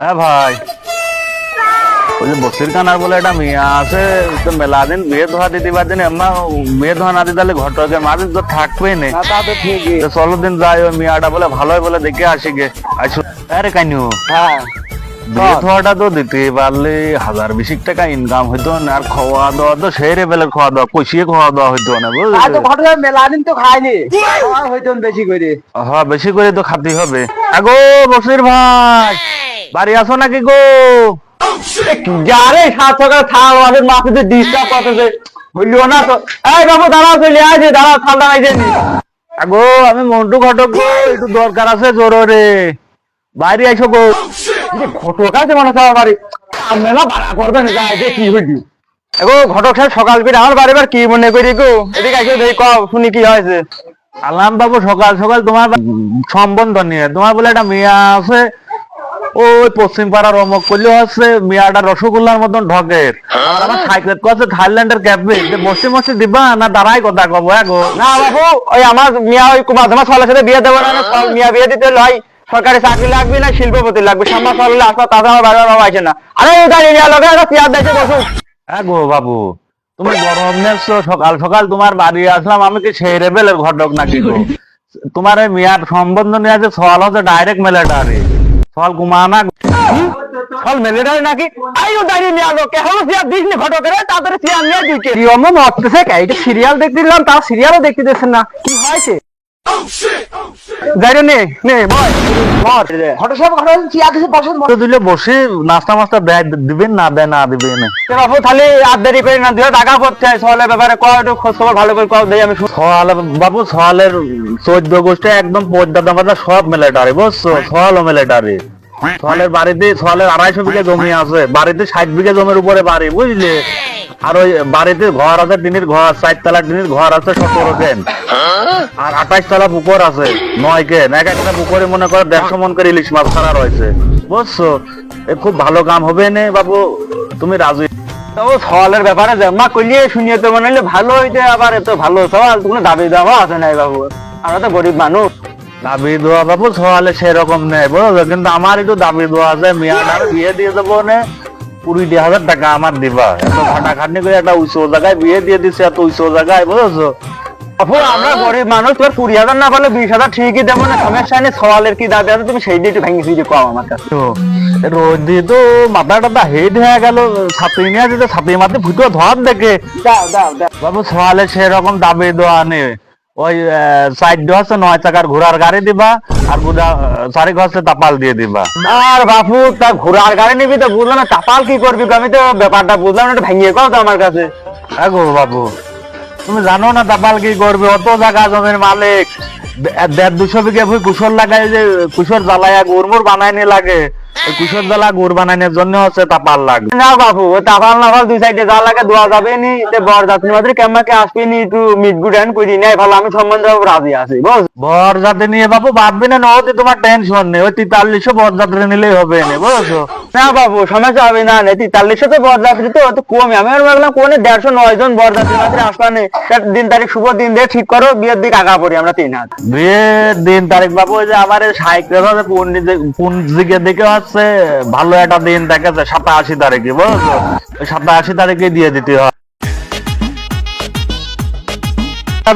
হ্যাঁ ভাই। ওই যে বসির কানার বলে একটা মেয়ে আছে তো মেলা দিন বিয়ে ধোয়া দিতে পারছি না এমনা বিয়ে ধোয়া না দিতে তাহলে মাঝে তো থাকবেই না। তা তো ঠিকই। তো চলো দিন যাই ওই মেয়াটা বলে ভালোই বলে দেখে আসি গে। আসো আরে কানু। হ্যাঁ। বিয়ে ধোয়াটা তো দিতে পারলে হাজার বেশি টাকা ইনকাম হইতো না আর খাওয়া দাওয়া তো সেই লেভেলের খাওয়া দাওয়া কষিয়ে খাওয়া দাওয়া হইতো না বুঝলি? ঘটনা মেলা দিন তো খাইনি হইতো বেশি করে। হ্যাঁ বেশি করে তো খাতে হবে। আগো বসির ভাই। বাড়ি আসো নাকি গো? যারে সাত সকালে থাল আমাদের মাথাতে ডিস্টার্ব করতেছে। হইলিও না তো? এই বাবু, দাঁড়াও, চলে আজ দাঁড়াও ঠান্ডা হয়ে নি। আগো, আমি মন্টু ঘটক গো, একটু দরকার আছে জোরে। বাইরে আইসো গো। ঘটক আছে মনে হচ্ছে আমার বাড়ি। মেলা ভাড়া করবেন যে কি হইলি এগো ঘটক সাহেব সকাল করে আমার বাড়ি বার কি মনে করি গো? এদিকে আসো দেখি কও শুনি কি হয়েছে। আলাম বাবু, সকাল সকাল তোমার সম্বন্ধ নিয়ে। তোমার বলে একটা মেয়ে আছে ওই পশ্চিম পাড়ার অমক করলে হচ্ছে মেয়াটা রসগোল্লার মতন ঢকের আর আমার সাইকেল কাছে থাইল্যান্ডের ক্যাবে বসে বসে দিবা না দাঁড়াই কথা কব গো? না বাবু ওই আমার মিয়া ওই মাঝে মাঝে সলের সাথে বিয়ে দেবো না মিয়া বিয়ে দিতে হলে হয় সরকারি চাকরি লাগবে না শিল্পপতি লাগবে। সামনে সরলে আসবা তাতে আমার বাবা আছে না। আরে দাঁড়িয়ে নিয়ে লগে একটা চেয়ার দেখে বসু। হ্যাঁ গো বাবু তুমি গরম নেছো সকাল সকাল তোমার বাড়ি আসলাম আমি কি সেই লেভেলের ঘটক নাকি গো? তোমার মেয়ার সম্বন্ধ নিয়ে আছে সওয়াল হচ্ছে ডাইরেক্ট মেলেটারি সওয়াল ঘুমানা। ফল মেলে দেয় নাকি? আইও দাঁড়িয়ে নিয়ে আলো কেন সিয়া দিস নি ফটো করে তাদের সিয়া নিয়ে দিকে কি। অমন মরতেছে কে? এটা সিরিয়াল দেখতে দিলাম, তাও সিরিয়ালও দেখতে দিচ্ছেন না। কি হয়েছে? যাইরে নে নে বল। বল। ঘটক সাহেব ঘটক চেয়ার দিছে বসে তো দিলে বসে নাস্তা মাস্তা দেয় দিবেন না দেয় না দিবেন তে বাবু তাহলে আর দেরি করে না দিও টাকা পড়তে হয় সলের ব্যাপারে কয় একটু খোঁজ খবর ভালো করে কও দেই আমি শুন- বাবু সওয়ালের চোদ্দ গোষ্ঠী একদম পদ্মা দামাদা সব মিলিটারি বুঝছ? সওয়ালও মিলিটারি সওয়ালের বাড়িতে সওয়ালের আড়াইশো বিঘা জমি আছে বাড়িতে ষাট বিঘা জমির উপরে বাড়ি বুঝলে? আর ওই বাড়িতে ঘর আছে টিনের ঘর চার তলা টিনের ঘর আছে সতেরো কেন আর আঠাইশ তলা পুকুর আছে নয় কেন এক একটা পুকুরে মনে করো দেড়শো মন করে ইলিশ মাছ ছাড়া রয়েছে। বুঝছ? এ খুব ভালো কাম হবে নে বাবু তুমি রাজি। তো সওয়ালের ব্যাপারে জমা করলিয়ে শুনিয়ে তো মনে হলে ভালো হইতে আবার এত ভালো সওয়াল কোনো দাবি দাওয়া আছে নাই বাবু। আমরা তো গরিব মানুষ। দাবি দেওয়া বাবু সওয়ালে সেরকম নেই বুঝলো কিন্তু আমার একটু দাবি দেওয়া আছে মেয়াটার বিয়ে দিয়ে দেবো নে। কুড়ি হাজার টাকা আমার দিবা। এত খাটাখাটনি করে একটা উঁচু জায়গায় বিয়ে দিয়ে দিছে এত উঁচু জায়গায় বুঝছ? আমরা গরিব মানুষ তোর কুড়ি হাজার না পারলে বিশ হাজার ঠিকই দেবো না। সমস্যা নেই সওয়ালের কি দাবি আছে তুমি সেই দিয়ে একটু ভেঙে কও আমার কাছে। তো রোদ দিয়ে তো মাথা টাথা হেড হয়ে গেল ছাত্রী নিয়ে যেতে ছাত্রী মাথে ফুটো ধর দেখে। দাও দাও দাও। বাবু সওয়ালে সেরকম দাবি দেওয়া নেই। ওই সাইড হচ্ছে নয় চাকার ঘোড়ার গাড়ি দিবা আর গুড়া চারি হচ্ছে তাপাল দিয়ে দিবা। আর বাপু তা ঘোড়ার গাড়ি নিবি তো বুঝলাম না টাপাল কি করবি আমি তো ব্যাপারটা বুঝলাম না ভেঙে কও তো আমার কাছে। গো বাবু তুমি জানো না তাপাল কি করবে? অত জায়গা জমির মালিক। দেড় দুশো বিঘা ভুই কুশর লাগাই যে কুশর জ্বালাইয়া গুড়মুড় বানাইনি লাগে। ওই কুশর জ্বালা গুড় বানানোর জন্য হচ্ছে তাপাল লাগবে না বাবু তাপাল না দুই সাইডে যা লাগে দোয়া যাবে নি তে বর যাত্রী মাত্র কেমাকে আসবি নি একটু মিট গুড হ্যান্ড করি নাই ভালো আমি সম্বন্ধ রাজি আছি বল বর যাতে নিয়ে বাবু ভাববি না নহতে তোমার টেনশন নেই ওই তেতাল্লিশশো বর যাত্রী নিলেই হবে নে বুঝছ? না বাবু, সমস্যা হবে না নেই তেতাল্লিশশো তো বরযাত্রী তো কমই আমি আর ভাবলাম কোনে দেড়শো নয় জন বরযাত্রী মাত্র আসবানে। দিন তারিখ শুভ দিন দিয়ে ঠিক করো, বিয়ের দিক আগা পড়ি আমরা তিন হাত। বিয়ের দিন তারিখ বাবু, ওই যে আমার সাইকেল হচ্ছে পুঞ্জিকে দিকে হচ্ছে ভালো একটা দিন দেখেছে, সাতাশি তারিখে, বুঝছ? সাতাশি তারিখে দিয়ে দিতে হয়।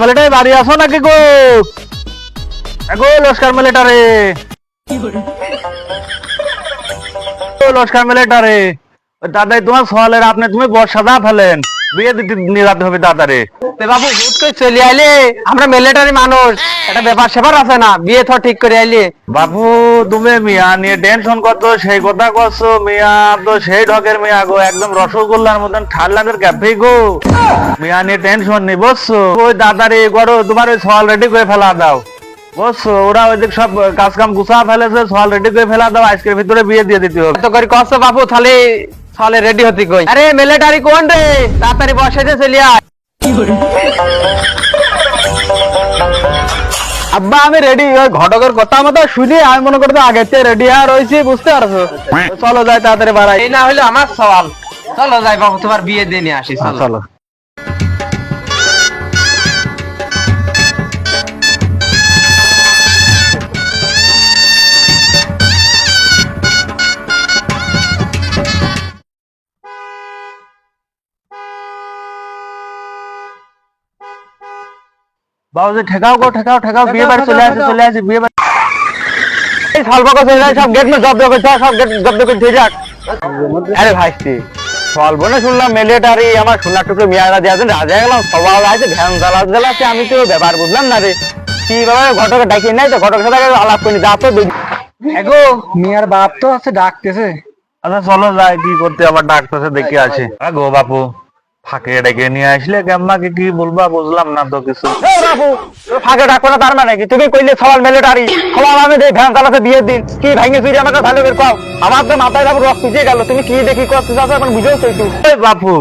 মেলেটাই, বাড়ি আসো নাকি গো? গো লস্কার মেলেটারে ও মেলেটারে ওই দাদাই তোমার আপনি তুমি বর্ষাদা ফেলেন। বিয়ে দিতে হবে তে বাবু, হুট করে চলে আইলে, আমরা মানুষ। ব্যাপার সেবার আছে না, বিয়ে তো ঠিক করে আইলে। বাবু, তুমি মিয়া নিয়ে টেনশন করতো সেই কথা করছ, মিয়া তো সেই ঢকের মিয়া গো, একদম রসগোল্লার মতন ঠান্ডাদের ক্যাফে গো। মিয়া নিয়ে টেনশন নেই, বুঝছ? ওই দাদারে করো তোমার ওই সওয়াল রেডি করে ফেলা দাও। বুঝছ ওরা ওই সব কাজ কাম গুছা ফেলেছে সওয়াল রেডি করে ফেলা দাও আজকের ভিতরে বিয়ে দিয়ে দিতে হবে। তো করে কষ্ট বাবু তাহলে তাহলে রেডি হতে কই? আরে মিলিটারি কোন রে? তাড়াতাড়ি বসাইতে চলে আয়। আব্বা আমি রেডি ওই ঘটকের কথা মতো শুনি আমি মনে করতে আগেতে রেডি আর রয়েছি বুঝতে পারছ? চলো যাই তাড়াতাড়ি বাড়াই। এই না হলে আমার সওয়াল। চলো যাই বাবু তোমার বিয়ে দিয়ে নিয়ে আসি চলো। বাবুজি ঠেকাও গো ঠেকাও ঠেকাও বিয়ে বাড়ি চলে আসে চলে আসে বিয়ে বাড়ি সব গেট মে জব্দ সব গেট জব্দ যাক। আরে শুনলাম মিলিটারি আমার সোনার টুকরো মিয়ারা আছেন রাজা গেলাম সবাই আছে ভ্যান জ্বালাচ্ছে আমি তো ব্যাপার বুঝলাম না রে। কি ব্যাপার ঘটকে ডাকিয়ে নাই তো ঘটকের সাথে আলাপ করি যা তো এগো মিয়ার বাপ তো আছে ডাকতেছে। আচ্ছা চলো যাই কি করতে আবার ডাকতেছে দেখে আছে আ গো বাপু। ফাঁকে ডেকে নিয়ে আসলে কি বলবা? বুঝলাম না তো কিছু। বাবু ফাঁকে ডাকবো না তার মানে কি? তুমি কইলে সবাই মিলিটারি সবাই আমি দেই ভ্যান চালাতে বিয়ের দিন কি ভাঙে চুরি আমাকে ভালো কও? আমার তো মাথায় বাবু রক্ত দিয়ে গেল তুমি কি দেখি করতে চাচ্ছ এখন বুঝেও বাপু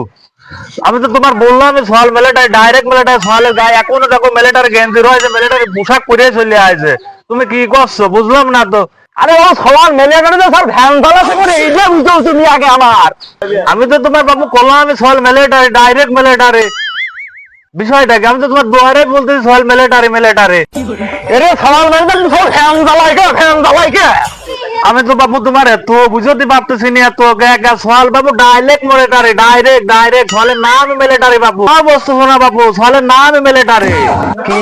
আমি তো তোমার বললাম সোয়াল মেলেটাই ডাইরেক্ট মেলেটাই সোয়ালের গায়ে এখনও দেখো মেলেটার গেঞ্জি রয়েছে মেলেটারি পোশাক পরে চলে আসে। তুমি কি করছ? বুঝলাম না তো। আরে বাবু সবার মিলিটারি তো সব করে, এই যে আগে আমার। আমি তো তোমার বাবু করলাম আমি ডাইরেক্ট বিষয়টা কি? আমি তো তোমার দুয়ারে বলতেছি এরে সবার মিলিটারি সব ভ্যান চালাই কে কে? আমি তো বাবু তোমার এত বুঝতে পারতেছি না, এত গা সোয়াল বাবু ডাইরেক্ট মিলিটারি ডাইরেক্ট ডাইরেক্ট সোয়ালের নাম মিলিটারি বাবু। সব বস্তু শোনা বাবু সোয়ালের নাম মিলিটারি কি?